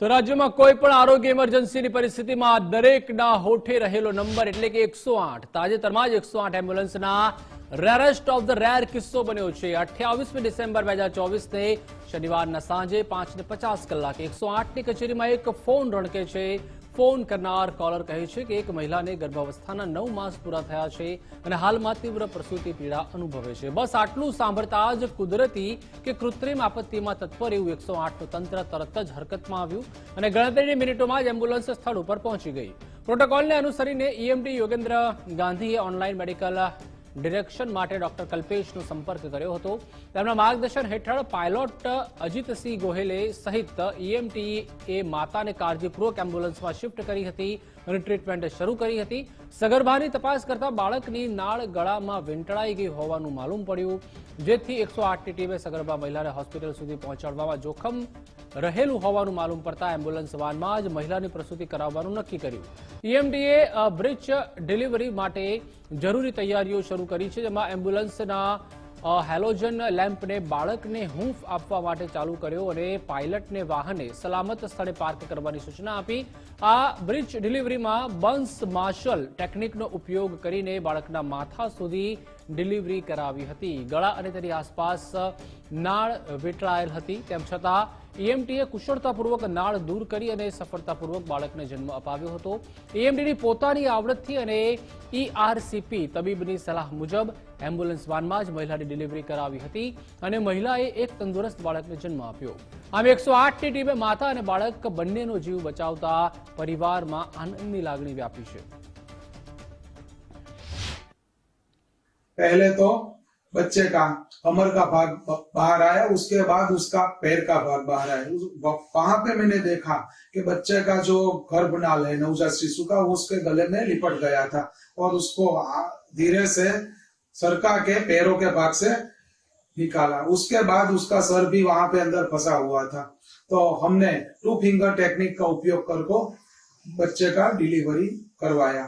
તો રાજ્યમાં કોઈ પણ આરોગ્ય ઇમરજન્સીની પરિસ્થિતિમાં દરેકના હોઠે રહેલો નંબર એટલે કે એકસો આઠ. તાજેતરમાં જ એકસો આઠ એમ્બ્યુલન્સના રેરેસ્ટ ઓફ ધ રેર કિસ્સો બન્યો છે. અઠ્યાવીસમી ડિસેમ્બર બે હજાર ચોવીસને શનિવારના સાંજે પાંચ ને પચાસ કલાકે એકસો આઠની કચેરીમાં એક ફોન રણકે છે. ફોન કરનાર કોલર કહે છે કે એક મહિલાને ગર્ભાવસ્થાના નવ માસ પૂરા થયા છે અને હાલમાં તીવ્ર પ્રસૂતિ પીડા અનુભવે છે. બસ આટલું સાંભળતા જ કુદરતી કે કૃત્રિમ આપત્તિમાં તત્પર એવું એકસો આઠનું તંત્ર તરત જ હરકતમાં આવ્યું અને ગણતરીની મિનિટોમાં જ એમ્બ્યુલન્સ સ્થળ ઉપર પહોંચી ગઈ. પ્રોટોકોલને અનુસરીને ઈએમડી યોગેન્દ્ર ગાંધીએ ઓનલાઈન મેડિકલ ડિરેક્શન માટે ડોક્ટર કલ્પેશનો સંપર્ક કર્યો હતો. તેમના માર્ગદર્શન હેઠળ પાયલોટ અજીતસિંહ ગોહેલે સહિત ઈએમટી એ માતાને કાળજીપૂર્વક એમ્બ્યુલન્સમાં શિફ્ટ કરી હતી અને ટ્રીટમેન્ટ શરૂ કરી હતી. સગર્ભાની તપાસ કરતા બાળકની નાળ ગળામાં વીંટળાઈ ગઈ હોવાનું માલુમ પડ્યું. જેથી એકસો આઠની ટીમે સગર્ભા મહિલાને હોસ્પિટલ સુધી પહોંચાડવામાં જોખમ રહેલું હોવાનું માલુમ પડતા એમ્બ્યુલન્સ વાનમાં જ મહિલાની પ્રસૂતિ કરાવવાનું નક્કી કર્યું. ઈએમડીએ બ્રિજ ડિલિવરી માટે જરૂરી તૈયારીઓ શરૂ કરી છે, જેમાં એમ્બ્યુલન્સના હેલોજન લેમ્પને બાળકને હૂંફ આપવા માટે ચાલુ કર્યો અને પાયલટને વાહને સલામત સ્થળે પાર્ક કરવાની સૂચના આપી. આ બ્રિજ ડિલિવરીમાં બંસ માર્શલ ટેકનિકનો ઉપયોગ કરીને બાળકના માથા સુધી ડિલિવરી કરાવી હતી. ગળા અને તેની આસપાસ નાળ વીંટળાયેલ હતી. તેમ છતાં ઈએમટીએ કુશળતાપૂર્વક નાળ દૂર કરી અને સફળતાપૂર્વક બાળકને જન્મ અપાવ્યો હતો. ઈએમટીની પોતાની આવડતથી અને ઈઆરસીપી તબીબની સલાહ મુજબ એમ્બ્યુલન્સ વાનમાં જ મહિલાની ડિલિવરી કરાવી હતી અને મહિલાએ એક તંદુરસ્ત બાળકને જન્મ આપ્યો. આમ એકસો આઠની ટીમે માતા અને બાળક બંનેનો જીવ બચાવતા પરિવારમાં આનંદની લાગણી વ્યાપી છે. पहले तो बच्चे का कमर का भाग बाहर आया, उसके बाद उसका पैर का भाग बाहर आया। वहाँ पे मैंने देखा कि बच्चे का जो गर्भनाल है, नवजात शिशु का उसके गले में लिपट गया था और उसको धीरे से सरका के पैरों के भाग से निकाला। उसके बाद उसका सर भी वहाँ पे अंदर फंसा हुआ था। तो हमने टू फिंगर टेक्निक का उपयोग करके बच्चे का डिलीवरी करवाया।